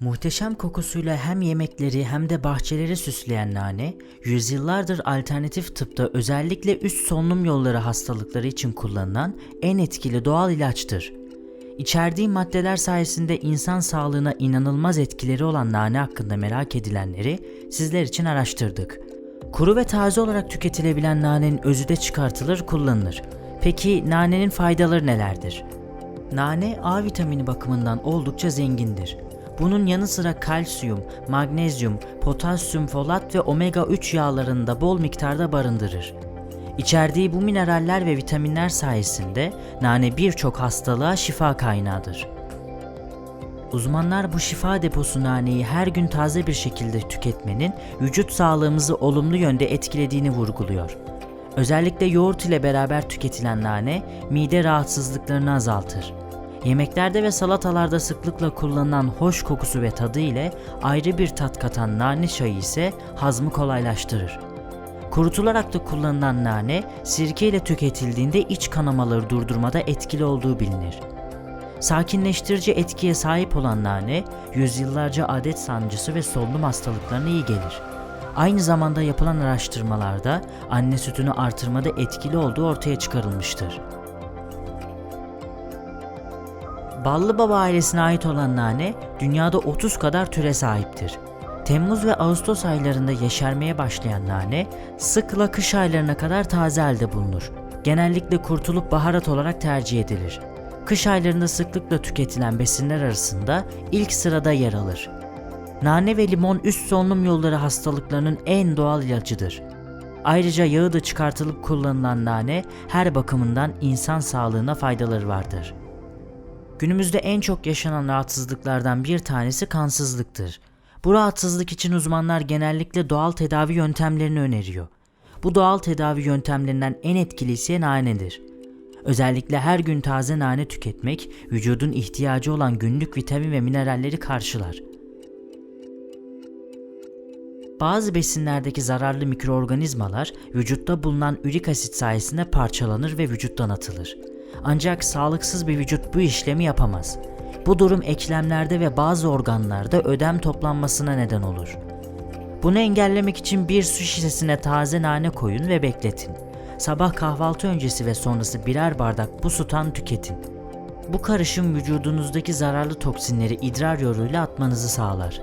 Muhteşem kokusuyla hem yemekleri hem de bahçeleri süsleyen nane, yüzyıllardır alternatif tıpta özellikle üst solunum yolları hastalıkları için kullanılan en etkili doğal ilaçtır. İçerdiği maddeler sayesinde insan sağlığına inanılmaz etkileri olan nane hakkında merak edilenleri sizler için araştırdık. Kuru ve taze olarak tüketilebilen nanenin özü de çıkartılır, kullanılır. Peki nanenin faydaları nelerdir? Nane A vitamini bakımından oldukça zengindir. Bunun yanı sıra kalsiyum, magnezyum, potasyum, folat ve omega 3 yağlarını da bol miktarda barındırır. İçerdiği bu mineraller ve vitaminler sayesinde nane birçok hastalığa şifa kaynağıdır. Uzmanlar bu şifa deposu naneyi her gün taze bir şekilde tüketmenin vücut sağlığımızı olumlu yönde etkilediğini vurguluyor. Özellikle yoğurt ile beraber tüketilen nane mide rahatsızlıklarını azaltır. Yemeklerde ve salatalarda sıklıkla kullanılan hoş kokusu ve tadı ile ayrı bir tat katan nane çayı ise hazmı kolaylaştırır. Kurutularak da kullanılan nane sirke ile tüketildiğinde iç kanamaları durdurmada etkili olduğu bilinir. Sakinleştirici etkiye sahip olan nane, yüzyıllarca adet sancısı ve solunum hastalıklarına iyi gelir. Aynı zamanda yapılan araştırmalarda anne sütünü artırmada etkili olduğu ortaya çıkarılmıştır. Ballı Baba ailesine ait olan nane dünyada 30 kadar türe sahiptir. Temmuz ve Ağustos aylarında yeşermeye başlayan nane sıkla kış aylarına kadar taze halde bulunur. Genellikle kurtulup baharat olarak tercih edilir. Kış aylarında sıklıkla tüketilen besinler arasında ilk sırada yer alır. Nane ve limon üst solunum yolları hastalıklarının en doğal ilacıdır. Ayrıca yağı da çıkartılıp kullanılan nane her bakımından insan sağlığına faydaları vardır. Günümüzde en çok yaşanan rahatsızlıklardan bir tanesi kansızlıktır. Bu rahatsızlık için uzmanlar genellikle doğal tedavi yöntemlerini öneriyor. Bu doğal tedavi yöntemlerinden en etkilisi nanedir. Özellikle her gün taze nane tüketmek vücudun ihtiyacı olan günlük vitamin ve mineralleri karşılar. Bazı besinlerdeki zararlı mikroorganizmalar vücutta bulunan ürik asit sayesinde parçalanır ve vücuttan atılır. Ancak sağlıksız bir vücut bu işlemi yapamaz. Bu durum eklemlerde ve bazı organlarda ödem toplanmasına neden olur. Bunu engellemek için bir su şişesine taze nane koyun ve bekletin. Sabah kahvaltı öncesi ve sonrası birer bardak bu sudan tüketin. Bu karışım vücudunuzdaki zararlı toksinleri idrar yoluyla atmanızı sağlar.